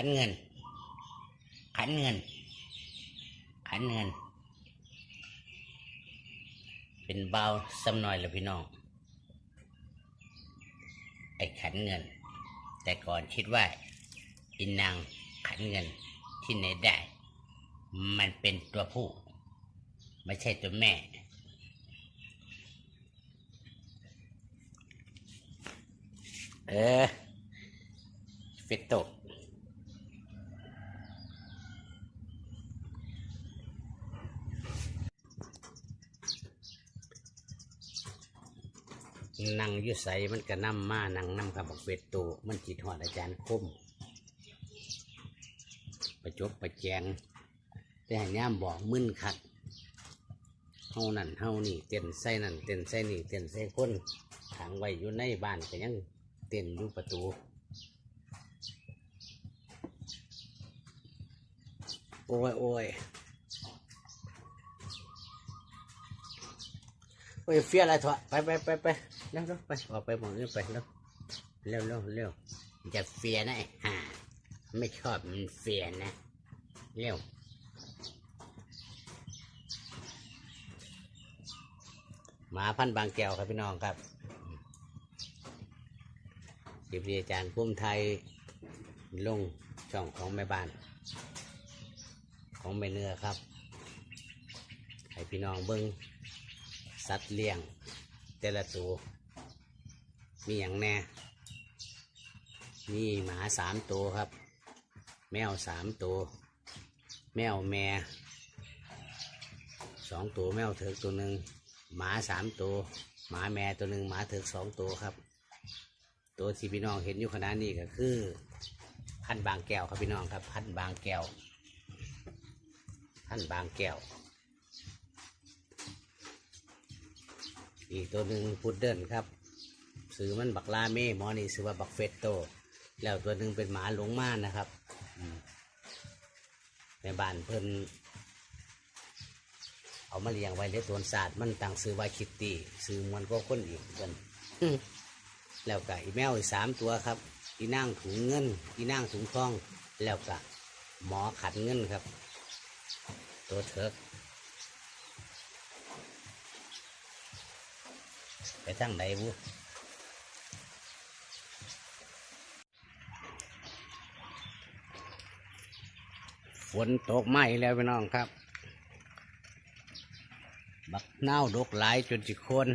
ขันเงิน ขันเงิน ขันเงิน เป็นเบาซ้ำน่อยละพี่น้อง ไอ้ขันเงิน แต่ก่อนคิดว่าอินนางขันเงินที่ไหนได้ มันเป็นตัวผู้ ไม่ใช่ตัวแม่เออฟิตโต นั่งยุใสมันก็นำมานั่งนำกับบักเฟตโตมันจิตหอดอาจารย์คมประจบประแจงแต่ให้ย่ามบอกมึนคักเฮานั่นเฮานี่เต้นใส่นั่นเต้นใส่นี่เต้นใส่คนขังไว้อยู่ในบ้านก็ยังเต้นอยู่ประตูโอ้ยโอ้ยโอ้ยเฟียอะไรถอะไปไปไปไป เร็วเร็วไปออกไปมดเร็วไปเร็วเร็วเร็วเร็วจะเฟียนะไอ้ห่าไม่ชอบมันเฟียนะ เร็วหมาพันธ์บางแก้วครับพี่น้องครับสิบเรียนอาจารย์พุ่มไทยลงช่องของแม่บ้าน ของแม่เนื้อครับ ให้พี่น้องเบิ้งสัตว์เลี้ยงแต่ละตัว มีอย่างแน่มีหมาสามตัวครับ แมวสามตัว แมวแม่สองตัวแมวเถิกตัวหนึ่งหมาสามตัว หมาแม่ตัวหนึ่งหมาเถิกสองตัวครับ ตัวที่พี่น้องเห็นอยู่ขณะนี้ก็คือ พันธ์บางแก้วครับพี่น้องครับ พันธ์บางแก้วท่านบางแก้ว อีกตัวหนึ่งพุดเดิ้ลครับ ซื้อมันบักลาเม่หมอนี่ซื้อว่าบักเฟตโต แล้วตัวหนึ่งเป็นหมาหลงม่านนะครับในบ้านเพิ่นเอามาเลี้ยงไว้ในสวนศาสตร์มันต่างซื้อไว้คิตตี้ซื้อมันก็คนอีกเพิ่นแล้วก็อีแมวอีสามตัวครับ อีนั่งถุงเงิน อีนั่งถุงทอง แล้วก็หมอขัดเงินครับ ตัวเถิกไปทางไหนบุ ฝนตกไหมแล้วพี่น้องครับ บักเน่าดกหลายจนสิคน